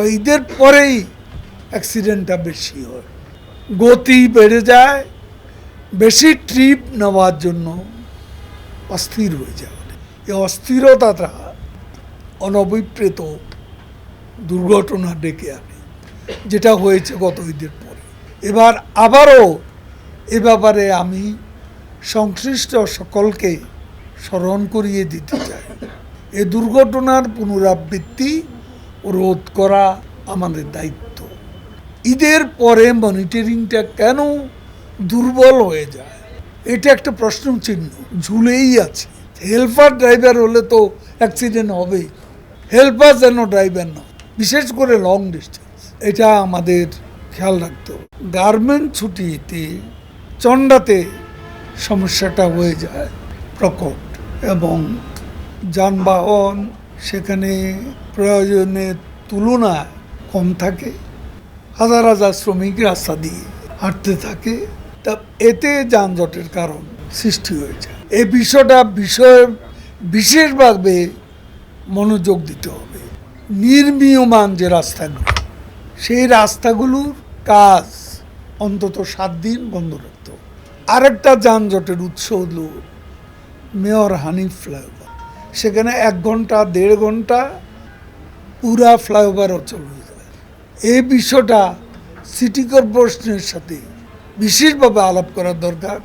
তো ঈদের পরেই অ্যাক্সিডেন্টটা বেশি হয়। গতি বেড়ে যায়, বেশি ট্রিপ নেওয়ার জন্য অস্থির হয়ে যায়। এই অস্থিরতাটা অনভিপ্রেত দুর্ঘটনা ডেকে আনে, যেটা হয়েছে গত ঈদের পরে। এবার আবারও এ ব্যাপারে আমি সংশ্লিষ্ট সকলকে স্মরণ করিয়ে দিতে চাই। এ দুর্ঘটনার পুনরাবৃত্তি রোধ করা আমাদের দায়িত্ব। ঈদের পরে মনিটরিংটা কেন দুর্বল হয়ে যায়? এটা একটা প্রশ্ন চিহ্ন ঝুলেই আছে। হেল্পার ড্রাইভার হলে তো অ্যাক্সিডেন্ট হবেই। হেল্পার যেন ড্রাইভার না, বিশেষ করে লং ডিস্টেন্স এটা আমাদের খেয়াল রাখতে গার্মেন্ট ছুটিতে চন্ডাতে সমস্যাটা হয়ে যায়, প্রকট এবং যানবাহন সেখানে প্রয়োজনের তুলনা কম থাকে। হাজার হাজার শ্রমিক রাস্তা দিয়ে হাঁটতে থাকে। তা এতে যানজটের কারণ সৃষ্টি হয়েছে। এই বিষয়টা বিষয় বিশেষভাবে মনোযোগ দিতে হবে। নির্মীয়মান যে রাস্তাগুলো, সেই রাস্তাগুলোর কাজ অন্তত সাত দিন বন্ধ রাখতে আরেকটা যানজটের উৎস হলো মেয়র হানিফ ফ্লাইওভার সেখানে এক ঘণ্টা, দেড় ঘণ্টা পুরা ফ্লাইওভার অচল হয়ে যায়। এই বিষয়টা সিটি কর্পোরেশনের সাথে বিশেষভাবে আলাপ করার দরকার।